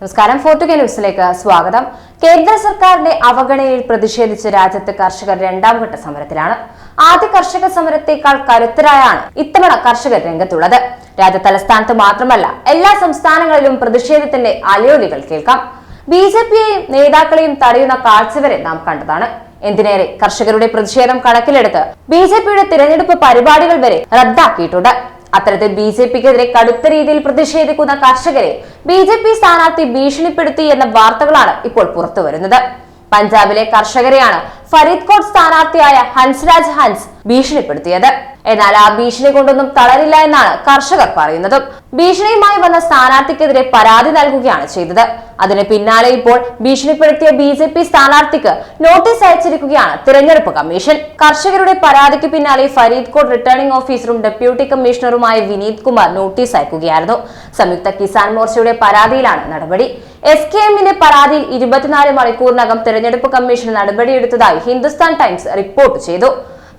നമസ്കാരം. ഫോർട്ടുകെ ന്യൂസിലേക്ക് സ്വാഗതം. കേന്ദ്ര സർക്കാരിന്റെ അവഗണനയിൽ പ്രതിഷേധിച്ച് രാജ്യത്ത് കർഷകർ രണ്ടാം ഘട്ട സമരത്തിലാണ്. ആദ്യ കർഷക സമരത്തേക്കാൾ കരുത്തരായാണ് ഇത്തവണ കർഷകർ രംഗത്തുള്ളത്. രാജ്യ തലസ്ഥാനത്ത് മാത്രമല്ല എല്ലാ സംസ്ഥാനങ്ങളിലും പ്രതിഷേധത്തിന്റെ അലയൊലികൾ കേൾക്കാം. ബി ജെ പിയെയും നേതാക്കളെയും തടയുന്ന കാഴ്ച വരെ നാം കണ്ടതാണ്. എന്തിനേറെ കർഷകരുടെ പ്രതിഷേധം കണക്കിലെടുത്ത് ബി ജെ പിയുടെ തിരഞ്ഞെടുപ്പ് പരിപാടികൾ വരെ റദ്ദാക്കിയിട്ടുണ്ട്. അത്തരത്തിൽ ബി ജെ പിക്കെതിരെ കടുത്ത രീതിയിൽ പ്രതിഷേധിക്കുന്ന കർഷകരെ ബി ജെ പി സ്ഥാനാർത്ഥി ഭീഷണിപ്പെടുത്തി എന്ന വാർത്തകളാണ് ഇപ്പോൾ പുറത്തുവരുന്നത് പഞ്ചാബിലെ കർഷകരെയാണ് ഫരീദ് കോട്ട് സ്ഥാനാർത്ഥിയായ ഹൻസ്രാജ് ഹൻസ് ഭീഷണിപ്പെടുത്തിയത്. എന്നാൽ ആ ഭീഷണി കൊണ്ടൊന്നും തളരില്ല എന്നാണ് കർഷകർ പറയുന്നത്. ഭീഷണിയുമായി വന്ന സ്ഥാനാർത്ഥിക്കെതിരെ പരാതി നൽകുകയാണ് ചെയ്തത്. അതിന് പിന്നാലെ ഇപ്പോൾ ഭീഷണിപ്പെടുത്തിയ ബി ജെ പി സ്ഥാനാർത്ഥിക്ക് നോട്ടീസ് അയച്ചിരിക്കുകയാണ് തിരഞ്ഞെടുപ്പ് കമ്മീഷൻ. കർഷകരുടെ പരാതിക്ക് പിന്നാലെ ഫരീദ്കോട്ട് റിട്ടേണിംഗ് ഓഫീസറും ഡെപ്യൂട്ടി കമ്മീഷണറുമായ വിനീത് കുമാർ നോട്ടീസ് അയക്കുകയായിരുന്നു. സംയുക്ത കിസാൻ മോർച്ചയുടെ പരാതിയിലാണ് നടപടി. എസ് കെ എമ്മിന്റെ പരാതിയിൽ ഇരുപത്തിനാല് മണിക്കൂറിനകം തിരഞ്ഞെടുപ്പ് കമ്മീഷൻ നടപടിയെടുത്തതായി ഹിന്ദുസ്ഥാൻ ടൈംസ് റിപ്പോർട്ട് ചെയ്തു.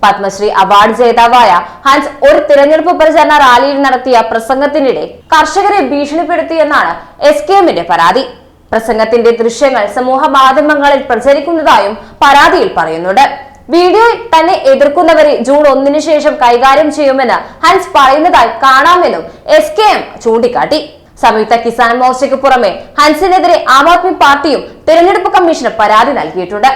പത്മശ്രീ അവാർഡ് ജേതാവായ ഹൻസ് ഒരു തിരഞ്ഞെടുപ്പ് പ്രചാരണ റാലിയിൽ നടത്തിയ പ്രസംഗത്തിനിടെ കർഷകരെ ഭീഷണിപ്പെടുത്തിയെന്നാണ് എസ് കെ എമ്മിന്റെ പരാതി. പ്രസംഗത്തിന്റെ ദൃശ്യങ്ങൾ സമൂഹ മാധ്യമങ്ങളിൽ പ്രചരിക്കുന്നതായും പരാതിയിൽ പറയുന്നുണ്ട്. വീഡിയോയിൽ തന്നെ എതിർക്കുന്നവരെ ജൂൺ ഒന്നിന് ശേഷം കൈകാര്യം ചെയ്യുമെന്ന് ഹൻസ് പറയുന്നതായി കാണാമെന്നും എസ് കെ എം ചൂണ്ടിക്കാട്ടി. സംയുക്ത കിസാൻ മോർച്ചയ്ക്ക് പുറമെ ഹൻസിനെതിരെ ആം ആദ്മി പാർട്ടിയും തെരഞ്ഞെടുപ്പ് കമ്മീഷന് പരാതി നൽകിയിട്ടുണ്ട്.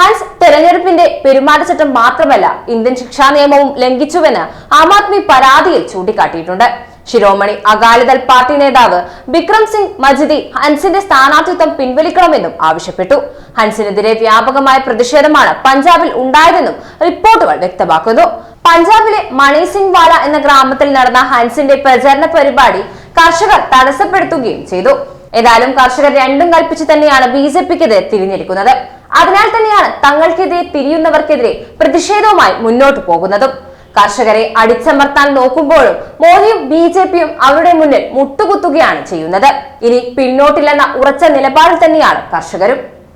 ഹൻസ് തെരഞ്ഞെടുപ്പിന്റെ പെരുമാറ്റച്ചട്ടം മാത്രമല്ല ഇന്ത്യൻ ശിക്ഷാ നിയമവും ലംഘിച്ചുവെന്ന് ആം ആദ്മി പരാതിയിൽ ചൂണ്ടിക്കാട്ടിയിട്ടുണ്ട്. ശിരോമണി അകാലിദൾ പാർട്ടി നേതാവ് ബിക്രം സിംഗ് മജിദി ഹൻസിന്റെ സ്ഥാനാർത്ഥിത്വം പിൻവലിക്കണമെന്നും ആവശ്യപ്പെട്ടു. ഹൻസിനെതിരെ വ്യാപകമായ പ്രതിഷേധമാണ് പഞ്ചാബിൽ ഉണ്ടായതെന്നും റിപ്പോർട്ടുകൾ വ്യക്തമാക്കുന്നു. പഞ്ചാബിലെ മണി സിംഗ് വാല എന്ന ഗ്രാമത്തിൽ നടന്ന ഹൻസിന്റെ പ്രചരണ പരിപാടി കർഷകർ തടസ്സപ്പെടുത്തുകയും ചെയ്തു. ഏതായാലും കർഷകർ രണ്ടും കൽപ്പിച്ച് തന്നെയാണ് ബി ജെ പിക്കെതിരെ തിരിഞ്ഞിരിക്കുന്നത്. അതിനാൽ തന്നെയാണ് തങ്ങൾക്കെതിരെ തിരിയുന്നവർക്കെതിരെ പ്രതിഷേധവുമായി മുന്നോട്ടു പോകുന്നതും. കർഷകരെ അടിച്ചമർത്താൻ നോക്കുമ്പോഴും മോദിയും ബി ജെ പിയും അവരുടെ മുന്നിൽ മുട്ടുകുത്തുകയാണ് ചെയ്യുന്നത്. ഇനി പിന്നോട്ടില്ലെന്ന ഉറച്ച നിലപാടിൽ തന്നെയാണ് കർഷകരും.